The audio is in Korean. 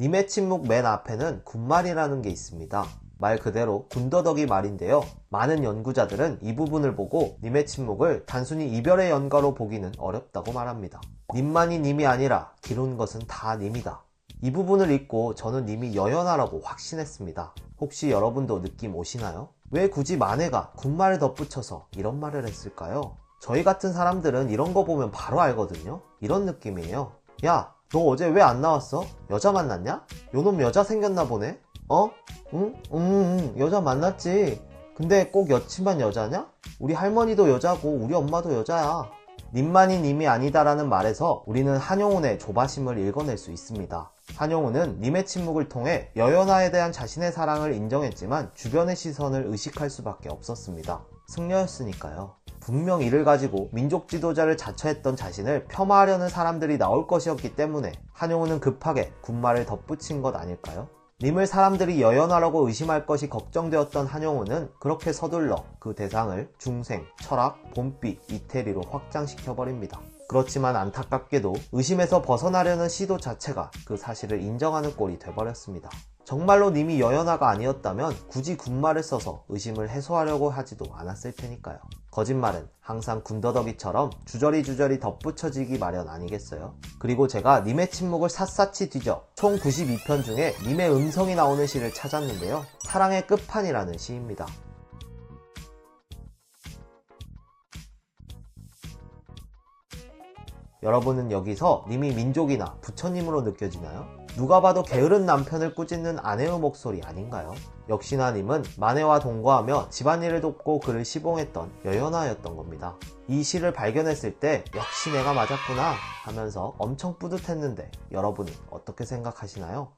님의 침묵 맨 앞에는 군말이라는 게 있습니다. 말 그대로 군더더기 말인데요. 많은 연구자들은 이 부분을 보고 님의 침묵을 단순히 이별의 연가로 보기는 어렵다고 말합니다. 님만이 님이 아니라 기룬 것은 다 님이다. 이 부분을 읽고 저는 님이 여연하라고 확신했습니다. 혹시 여러분도 느낌 오시나요? 왜 굳이 마네가 군말을 덧붙여서 이런 말을 했을까요? 저희 같은 사람들은 이런 거 보면 바로 알거든요? 이런 느낌이에요. 야, 너 어제 왜 안 나왔어? 여자 만났냐? 요놈 여자 생겼나 보네? 어? 응? 응, 응, 여자 만났지. 근데 꼭 여친만 여자냐? 우리 할머니도 여자고 우리 엄마도 여자야. 님만이 님이 아니다라는 말에서 우리는 한용운의 조바심을 읽어낼 수 있습니다. 한용운은 님의 침묵을 통해 여연아에 대한 자신의 사랑을 인정했지만 주변의 시선을 의식할 수밖에 없었습니다. 승려였으니까요. 분명 이를 가지고 민족 지도자를 자처했던 자신을 폄하하려는 사람들이 나올 것이었기 때문에 한용운은 급하게 군말을 덧붙인 것 아닐까요? 님을 사람들이 여연하라고 의심할 것이 걱정되었던 한용운은 그렇게 서둘러 그 대상을 중생, 철학, 봄비, 이태리로 확장시켜버립니다. 그렇지만 안타깝게도 의심에서 벗어나려는 시도 자체가 그 사실을 인정하는 꼴이 돼버렸습니다. 정말로 님이 여연아가 아니었다면 굳이 군말을 써서 의심을 해소하려고 하지도 않았을 테니까요. 거짓말은 항상 군더더기처럼 주저리 주저리 덧붙여지기 마련 아니겠어요? 그리고 제가 님의 침묵을 샅샅이 뒤져 총 92편 중에 님의 음성이 나오는 시를 찾았는데요. 사랑의 끝판이라는 시입니다. 여러분은 여기서 님이 민족이나 부처님으로 느껴지나요? 누가 봐도 게으른 남편을 꾸짖는 아내의 목소리 아닌가요? 역시나 님은 마네와 동거하며 집안일을 돕고 그를 시봉했던 여연아였던 겁니다. 이 시를 발견했을 때 역시 내가 맞았구나 하면서 엄청 뿌듯했는데 여러분은 어떻게 생각하시나요?